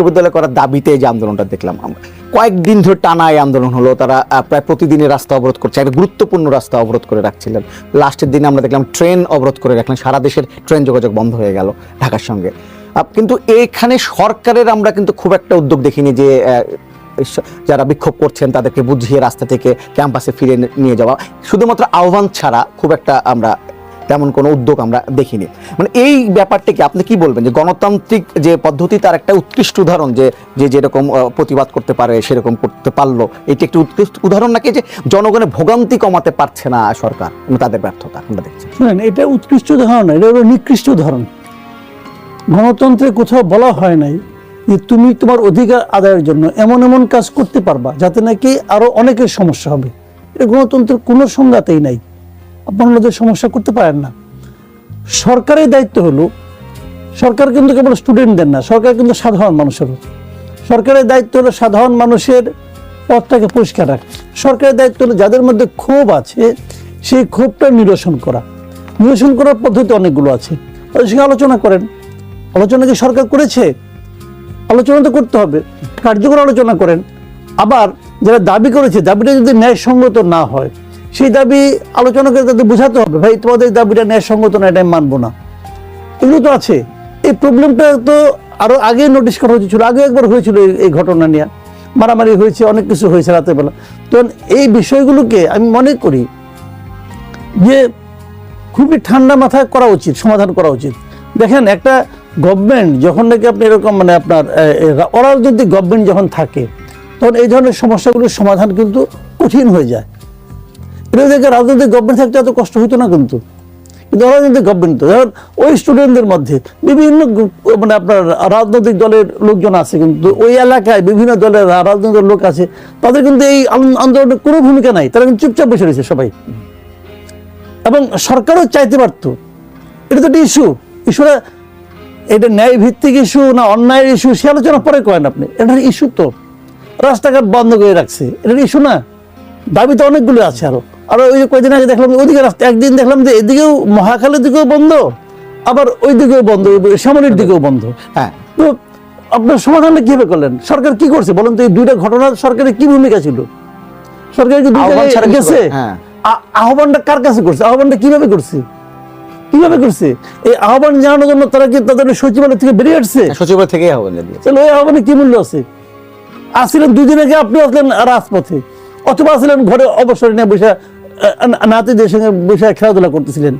বিশ্ববিদ্যালয় করার দাবিতে যে আন্দোলনটা দেখলাম আমরা। কয়েকদিন ধরে টানা এই আন্দোলন হলো, তারা প্রায় প্রতিদিনই রাস্তা অবরোধ করছে, একটা গুরুত্বপূর্ণ রাস্তা অবরোধ করে রাখছিলেন। লাস্টের দিনে আমরা দেখলাম ট্রেন অবরোধ করে রাখলেন, সারা দেশের ট্রেন যোগাযোগ বন্ধ হয়ে গেল ঢাকার সঙ্গে। কিন্তু এখানে সরকারের আমরা কিন্তু খুব একটা উদ্যোগ দেখিনি যে যারা বিক্ষোভ করছেন তাদেরকে বুঝিয়ে রাস্তা থেকে ক্যাম্পাসে ফিরে নিয়ে যাওয়া। শুধুমাত্র আহ্বান ছাড়া খুব একটা আমরা তেমন কোনো উদ্যোগ আমরা দেখিনি। মানে এই ব্যাপারটাকে আপনি কি বলবেন? যে গণতান্ত্রিক যে পদ্ধতি, তার একটা উৎকৃষ্ট উদাহরণ যে যে যেরকম প্রতিবাদ করতে পারে, সেরকম করতে পারল, এটি একটি উৎকৃষ্ট উদাহরণ নাকি যে জনগণের ভোগান্তি কমাতে পারছে না সরকার তাদের ব্যর্থতা, আমরা দেখছি। এটা উৎকৃষ্ট উদাহরণ এটা হলো নিকৃষ্ট উদাহরণ। গণতন্ত্রে কোথাও বলা হয় নাই যে তুমি তোমার অধিকার আদায়ের জন্য এমন এমন কাজ করতে পারবা, যাতে নাকি আরও অনেকের সমস্যা হবে। এটা গণতন্ত্রের কোনো সংজ্ঞাতেই নাই। আপনারা ওদের সমস্যা করতে পারেন না। সরকারের দায়িত্ব হলো, সরকার কিন্তু কেবল স্টুডেন্টদের না, সরকার কিন্তু সাধারণ মানুষেরও সরকারের দায়িত্ব হলো সাধারণ মানুষের পথটাকে পরিষ্কার রাখা। সরকারের দায়িত্ব হলো যাদের মধ্যে ক্ষোভ আছে, সেই ক্ষোভটা নিরসন করা। নিরসন করার পদ্ধতি অনেকগুলো আছে। তাদের সঙ্গে আলোচনা করেন। আলোচনা কি সরকার করেছে? আলোচনা তো করতে হবে। কার্যকর আলোচনা করেন। আবার যারা দাবি করেছে, দাবিটা যদি ন্যায়সঙ্গত না হয় সেই দাবি আলোচনা করে তাদের বোঝাতে হবে। ভাই, তোমাদের দাবিটা ন্যায়সঙ্গত না, এটা মানবো না। এগুলো তো আছে। এই প্রবলেমটা তো আরও আগে নোটিশ করা হয়েছিল, আগে একবার হয়েছিল এই- ঘটনা নিয়ে। মারামারি হয়েছে, অনেক কিছু হয়েছে রাতের বেলা তো এই বিষয়গুলোকে আমি মনে করি যে খুবই ঠান্ডা মাথায় করা উচিত, সমাধান করা উচিত। দেখেন, একটা গভর্নমেন্ট যখন নাকি আপনি এরকম মানে আপনার অরাজনৈতিক গভর্নমেন্ট যখন থাকে, তখন এই ধরনের সমস্যাগুলোর সমাধান কিন্তু কঠিন হয়ে যায়। এটা রাজনৈতিক গভর্নমেন্ট থাকতে এত কষ্ট হতো না কিন্তু। কিন্তু অরাজনৈতিক গভর্নমেন্ট ওই স্টুডেন্টদের মধ্যে বিভিন্ন মানে আপনার রাজনৈতিক দলের লোকজন আছে কিন্তু ওই এলাকায় বিভিন্ন দলের রাজনৈতিক লোক আছে, তাদের কিন্তু এই আন- আন্দোলনের কোনো ভূমিকা নাই, তারা কিন্তু চুপচাপ বসে রয়েছে সবাই। এবং সরকারও চাইতে পারতো। এটা তো একটা ইস্যু ইস্যুটা এটা ন্যায় ভিত্তিক ইস্যু না অন্যায়ের ইস্যু সে আলোচনা পরে করেন আপনি। এটা ইস্যু তো। রাস্তাঘাট বন্ধ করে রাখছে। এটা ইস্যু না। দাবি তো অনেকগুলো আছে আরও। আরও ওই যে কয়েকদিন আগে দেখলাম ওইদিকে রাস্তা একদিন দেখলাম যে এদিকেও মহাখালের দিকেও বন্ধ আবার ওই দিকেও বন্ধ সামনের দিকেও বন্ধ। হ্যাঁ। তো আপনার সমাধানটা কীভাবে করলেন? সরকার কি করছে বলেন তো এই দুইটা ঘটনা সরকারের কি ভূমিকা ছিল? সরকার কি আহ্বান গেছে? হ্যাঁ। আহ্বানটা কার কাছে করছে? আহ্বানটা কীভাবে করছে? কীভাবে করছে? এই আহ্বান জানানোর জন্য তারা কি তাদের সচিবালয় থেকে বেরিয়ে আসছে? সচিবালয় থেকে হবে না তাহলে ওই আহ্বানে কি মূল্য আছে? আসছিলেন দুই দিন আগে আপনি আসলেন রাজপথে। অথবা আসলেন ঘরে অবসর নিয়ে বসে নাতিদের সঙ্গে বসে খেলাধুলা করতেছিলেন।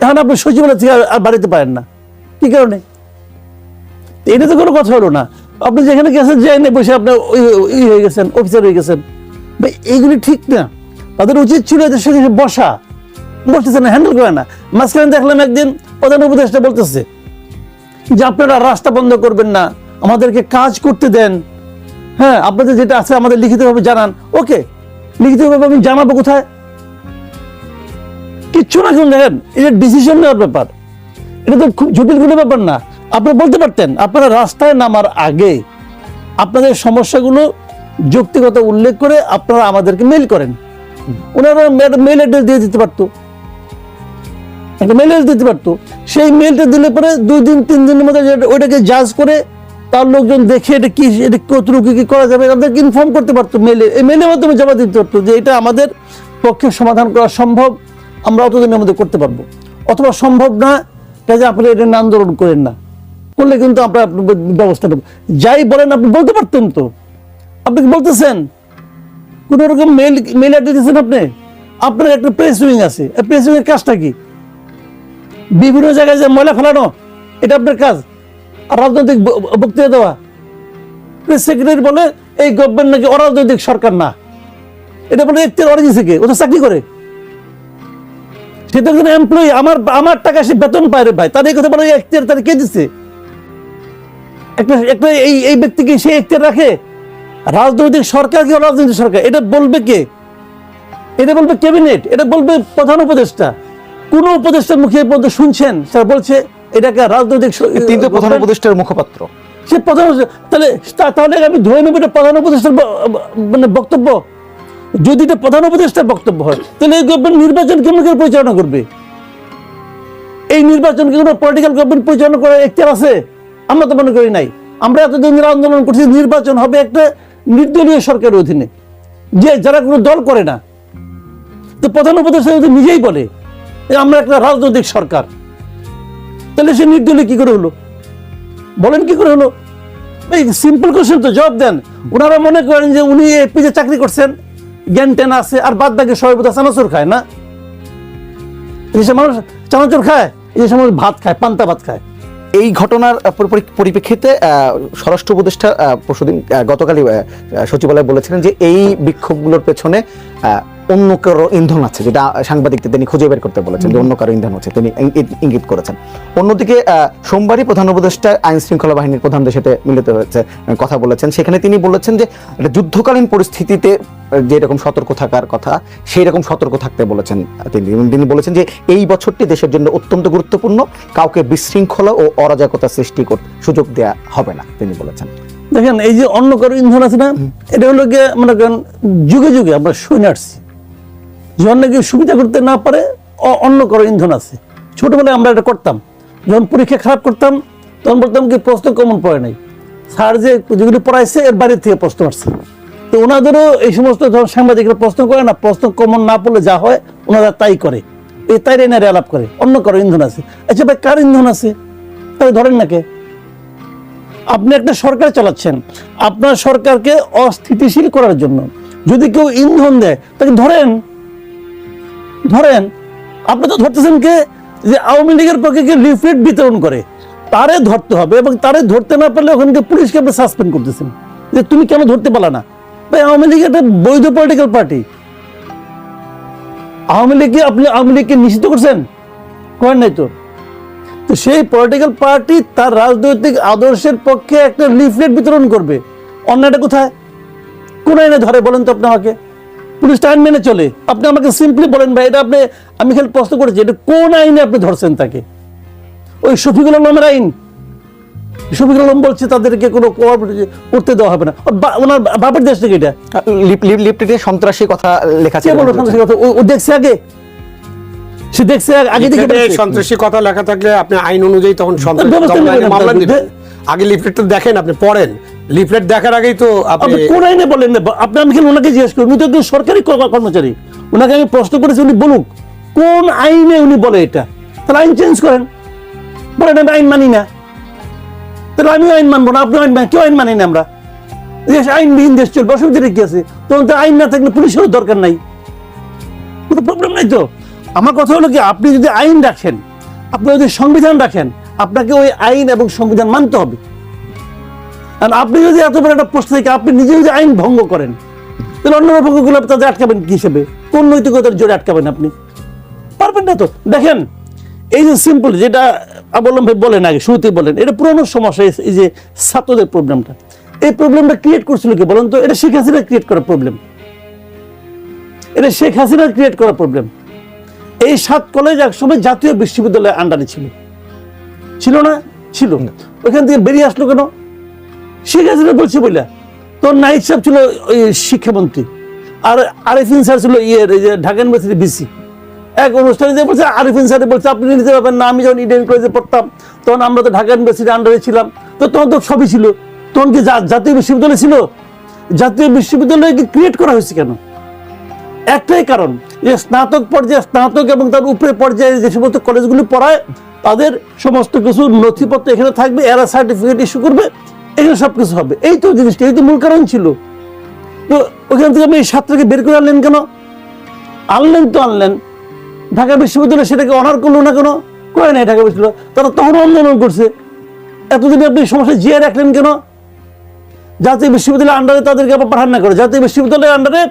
এখন আপনি সচিবালয় থেকে আর- বাড়িতে পারেন না। কি কারণে? এটা তো কোনো কথা হলো না। আপনি যেখানে গেছেন, যেখানে বসে আপনি ওই হয়ে গেছেন অফিসার হয়ে গেছেন। ভাই, এইগুলি ঠিক না। তাদের উচিত ছিল এদের সঙ্গে বসা। বসতেছে না হ্যান্ডেল করে না। মাঝখানে দেখলাম একদিন প্রধান উপদেষ্টা বলতেছে যে, আপনারা রাস্তা বন্ধ করবেন না। আমাদেরকে কাজ করতে দেন। হ্যাঁ আপনাদের যেটা আছে আমাদের লিখিতভাবে জানান। ওকে, লিখিতভাবে আমি জানাব কোথায়? কিচ্ছু না শুনুন দেখেন এটা ডিসিশন নেওয়ার ব্যাপার। এটা তো খুব জটিল কোনো ব্যাপার না। আপনি বলতে পারতেন, আপনারা রাস্তায় নামার আগে আপনাদের সমস্যাগুলো যুক্তিগত উল্লেখ করে আপনারা আমাদেরকে মেল করেন। ওনারা মেল অ্যাড্রেস দিয়ে দিতে পারতো। একটা মেল দিতে পারতো। সেই মেলটা দিলে পরে দুই দিন, তিন দিনের মধ্যে ওইটাকে জাজ করে তার লোকজন দেখে এটা কি, এটা কতটুকু কি করা যাবে, তাদেরকে ইনফর্ম করতে পারতো মেলে এই মেলের মাধ্যমে জমা দিতে পারতো যে এটা আমাদের পক্ষে সমাধান করা সম্ভব। আমরা অতদিনের মধ্যে করতে পারব। অথবা সম্ভব না কাজে আপনি এটা আন্দোলন করেন না। করলে কিন্তু আমরা ব্যবস্থা নেব। যাই বলেন, আপনি বলতে পারতেন তো। আপনি কি বলতেছেন? কোন রকম মেল মেল অ্যাড্রেস দিয়েছেন আপনি? আপনার একটা প্রেস উইং আছে। প্রেস উইং এর কাজটা কি? বিভিন্ন জায়গায় যে ময়লা ফেলানো, এটা আপনার কাজ। আর রাজনৈতিক বক্তৃতা দেওয়া। প্রেস সেক্রেটারি বলে, এই গভর্নমেন্ট নাকি অরাজনৈতিক সরকার না। এটা বলে একটি অরিজিন থেকে। ও চাকরি করে। সে তো একজন এমপ্লয়ি আমার আমার টাকা সে বেতন পায় রে ভাই। তার এই কথা বলে এখতিয়ার তার কে দিচ্ছে একটা একটা এই এই ব্যক্তিকে সে এখতিয়ার রাখে? রাজনৈতিক সরকার কি অরাজনৈতিক সরকার এটা বলবে কে? এটা বলবে ক্যাবিনেট এটা বলবে প্রধান উপদেষ্টা। কোন উপদেষ্টার মুখে পর্যন্ত শুনছেন? স্যার বলছে এটাকে রাজনৈতিক প্রধান উপদেষ্টার মুখপাত্র। সে প্রধান তাহলে তাহলে আমি ধরে নেব এটা প্রধান উপদেষ্টার মানে বক্তব্য। যদি এটা প্রধান উপদেষ্টার বক্তব্য হয়, তাহলে এই গভর্নমেন্ট নির্বাচন কেমন করে পরিচালনা করবে? এই নির্বাচন কি কোনো পলিটিক্যাল গভর্নমেন্ট পরিচালনা করার এখতিয়ার আছে? আমরা তো মনে করি নাই। আমরা এতদিন ধরে আন্দোলন করছি, নির্বাচন হবে একটা নির্দলীয় সরকারের অধীনে। যে যারা কোনো দল করে না। তো প্রধান উপদেষ্টা যদি নিজেই বলে আমরা একটা রাজনৈতিক সরকার, তাহলে সে নির্দলীয় কি করে হলো? বলেন কি করে হলো? এই সিম্পল কোশ্চেন তো জবাব দেন। ওনারা মনে করেন যে উনি এপিজে চাকরি করছেন। জ্ঞান টেন আছে আর বাদ বাকি সবাই বোধহয় চানাচুর খায় না? এই দেশের মানুষ চানাচুর খায় এই দেশের মানুষ ভাত খায় পান্তা ভাত খায়। এই ঘটনার পরিপ্রেক্ষিতে স্বরাষ্ট্র উপদেষ্টা পরশুদিন গতকালই সচিবালয় বলেছিলেন যে এই বিক্ষোভগুলোর পেছনে অন্য কারও ইন্ধন আছে যেটা সাংবাদিকদের তিনি খুঁজে বের করতে বলেছেন যে অন্য কারও ইন্ধন আছে তিনি ইঙ্গিত করেছেন। অন্যদিকে সোমবারই প্রধান উপদেষ্টা আইন শৃঙ্খলা বাহিনীর প্রধানদের সাথে মিলিত হয়েছে কথা বলেছেন। সেখানে তিনি বলেছেন যে যুদ্ধকালীন পরিস্থিতিতে যেরকম সতর্ক থাকার কথা সেই রকম সতর্ক থাকতে বলেছেন তিনি। এবং তিনি বলেছেন যে এই বছরটি দেশের জন্য অত্যন্ত গুরুত্বপূর্ণ কাউকে বিশৃঙ্খলা ও অরাজকতা সৃষ্টি করতে সুযোগ দেওয়া হবে না তিনি বলেছেন। দেখেন এই যে অন্য কারও ইন্ধন আছে না এটা হলো গিয়ে মনে করেন যুগে যুগে আমরা শুনে আসছি যখন নাকি সুবিধা করতে না পারে অন্য কারও ইন্ধন আছে। ছোটবেলায় আমরা এটা করতাম। যখন পরীক্ষা খারাপ করতাম তখন বলতাম কি প্রশ্ন কমন পড়ে নাই। স্যার যে যেগুলি পড়াইছে এর বাইরে থেকে প্রশ্ন আসছে। তো ওনাদেরও এই সমস্ত সাংবাদিকরা প্রশ্ন করে না, প্রশ্ন কমন না পড়লে যা হয়, ওনারা তাই করে। এই তাই রেনারে আলাপ করে। অন্য কারও ইন্ধন আছে। আচ্ছা ভাই, কার ইন্ধন আছে? তাহলে ধরেন না কে? আপনি একটা সরকার চালাচ্ছেন। আপনার সরকারকে অস্থিতিশীল করার জন্য যদি কেউ ইন্ধন দেয় তাকে ধরেন ধরেন, আপনি তো ধরতেছেন কে? যে আওয়ামী লীগের পক্ষে কে লিফলেট বিতরণ করে। তারে ধরতে হবে এবং তারে ধরতে না পারলে ওখানকে পুলিশকে আপনি সাসপেন্ড করতেছেন। যে তুমি কেন ধরতে পারলা না? ভাই, আওয়ামী লীগ একটা বৈধ পলিটিক্যাল পার্টি আওয়ামী লীগকে আপনি আওয়ামী লীগকে নিষিদ্ধ করছেন? করেন নাই তো। তো সেই পলিটিক্যাল পার্টি তার রাজনৈতিক আদর্শের পক্ষে একটা লিফলেট বিতরণ করবে। অন্যটা কোথায়? কোন আইনে ধরে, বলেন তো আপনি আমাকে। পুলিশ আইন মেনে চলে। আপনি আমাকে সিম্পলি বলেন, ভাই, এটা আপনি, আমি খালি প্রশ্ন করেছি, এটা কোন আইনে আপনি ধরছেন তাকে? ওই শফিকুল আলমের আইন। শফিকুল আলম বলছে তাদেরকে কোনো করতে দেওয়া হবে না। ওনার বাপের দেশ থেকে এটা? লিপটিতে সন্ত্রাসী কথা লেখা সন্ত্রাসী কথা? ও- দেখছে আগে? সে দেখছে আগে থেকে সন্ত্রাসী কথা লেখা থাকলে আপনি আইন অনুযায়ী তখন সন্ত্রাসী। আগে লিফলেটটা দেখেন আপনি পড়েন। লিফলেট দেখার আগেই তো আপনি কোন আইনে বলেন না? আপনি আমি ওনাকে জিজ্ঞেস করি উনি তো একজন সরকারি কর্মচারী। ওনাকে আমি প্রশ্ন করেছি উনি বলুক কোন আইনে উনি বলে এটা? তাহলে আইন চেঞ্জ করেন। বলেন আমি আইন মানি না। তাহলে আমিও আইন মানবো না, আপনি আইন কেউ আইন মানি না আমরা। দেশ আইনবিহীন দেশ চলবে, অসুবিধা কি আছে? তখন তো আইন না থাকলে পুলিশেরও দরকার নাই। কোনো প্রবলেম নাই তো? আমার কথা হলো কি, আপনি যদি আইন রাখেন, আপনি যদি সংবিধান রাখেন, আপনাকে ওই আইন এবং সংবিধান মানতে হবে। আর আপনি যদি এত বড় একটা প্রশ্ন থেকে আপনি নিজে যদি আইন ভঙ্গ করেন, তাহলে অন্য ভঙ্গগুলো তাদের আটকাবেন কি হিসেবে? কোন নৈতিকতার জোরে আটকাবেন আপনি? পারবেন না তো? দেখেন, এই যে সিম্পল যেটা আবলম ভাই বলেন আগে শুরুতেই বলেন। এটা পুরনো সমস্যা এই- যে ছাত্রদের প্রবলেমটা। এই প্রবলেমটা ক্রিয়েট করছিল কি বলেন তো? এটা শেখ হাসিনা ক্রিয়েট করা প্রবলেম এটা শেখ হাসিনা ক্রিয়েট করা প্রবলেম এই সাত কলেজ একসময় জাতীয় বিশ্ববিদ্যালয়ের আন্ডারে ছিল। ছিল না? ছিল। ওইখান থেকে বেরিয়ে আসলো কেন? শেখ হাসিনা বলছে বলে তোর নাইট সাহেব ছিল ওই শিক্ষামন্ত্রী। আর আরিফিন স্যার ছিল ইয়ের এই যে ঢাকা ইউনিভার্সিটি বিসি এক অনুষ্ঠানে যে বলছে, আরিফিন স্যার বলছে, আপনি নিতে পারবেন না, আমি যখন ইডেন কলেজে পড়তাম, তখন আমরা তো ঢাকা ইউনিভার্সিটির আন্ডারে ছিলাম। তো তখন তো সবই ছিল। তখন কি জাতীয় বিশ্ববিদ্যালয় ছিল? জাতীয় বিশ্ববিদ্যালয় কি ক্রিয়েট করা হয়েছে কেন? একটাই কারণ, যে স্নাতক পর্যায়ে, স্নাতক এবং তার উপরে পর্যায়ে যে সমস্ত কলেজগুলি পড়ায়, তাদের সমস্ত কিছু নথিপত্র এখানে থাকবে, এরা সার্টিফিকেট ইস্যু করবে, এখানে সব কিছু হবে। এই তো জিনিসটা, এই তো মূল কারণ ছিল। তো ওখান থেকে আপনি এই ছাত্রকে বের করে আনলেন কেন? আনলেন তো আনলেন। ঢাকা বিশ্ববিদ্যালয় সেটাকে অনার করল না কেন? করে নাই ঢাকা বিশ্ববিদ্যালয়। তারা তখন আন্দোলন করছে। এতদিন আপনি সমস্যা জিয়ে রাখলেন কেন? জাতীয় বিশ্ববিদ্যালয়ের আন্ডারে তাদেরকে আবার পাঠান না করে। জাতীয় বিশ্ববিদ্যালয়ের আন্ডারে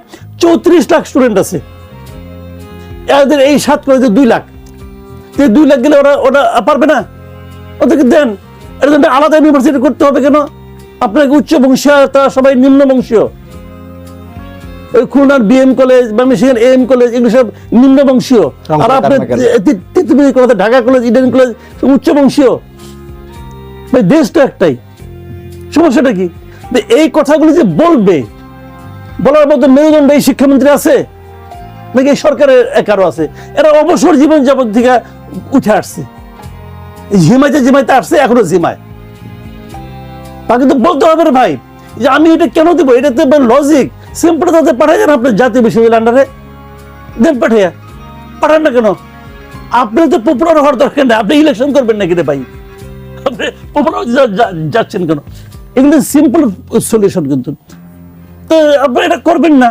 চৌত্রিশ লাখ স্টুডেন্ট আছে। এদের এই সাত কলেজে দুই লাখ। এই দুই লাখ গেলে ওরা ওরা পারবে না। ওদেরকে দেন। জন্য আলাদা ইউনিভার্সিটি করতে হবে কেন? আপনাকে উচ্চ বংশীয় তারা সবাই নিম্ন বংশীয়। খুলনার বিএম কলেজ বা মিশিগান এম কলেজ এগুলো সব নিম্ন বংশীয় আর আপনি Titumir college Dhaka college Eden college ভাই দেশ তো একটাই। সমস্যাটা কি? এই কথাগুলো যে বলবে বলার মতো মেরুদণ্ড এই শিক্ষামন্ত্রী আছে? নাকি এই সরকারের কারও আছে? এরা অবসর জীবন যাপন থেকে উঠে আসছে। ঝিমাইতে ঝিমাইতে আসছে এখনও ঝিমায়। তাকে তো বলতে হবে ভাই যে আমি এটা কেন দেবো? এটা তো লজিক সিম্পল তাদের পাঠাই যান আপনার জাতীয় বিশ্ববিদ্যালয় আন্ডারে দেন পাঠাইয়া। পাঠান না কেন? আপনি তো পপুলার হওয়ার দরকার নেই, আপনি ইলেকশন করবেন নাকি রে ভাই? আপনি পপুলার যাচ্ছেন কেন? এগুলো সিম্পল সলিউশন কিন্তু। তো আপনি এটা করবেন না।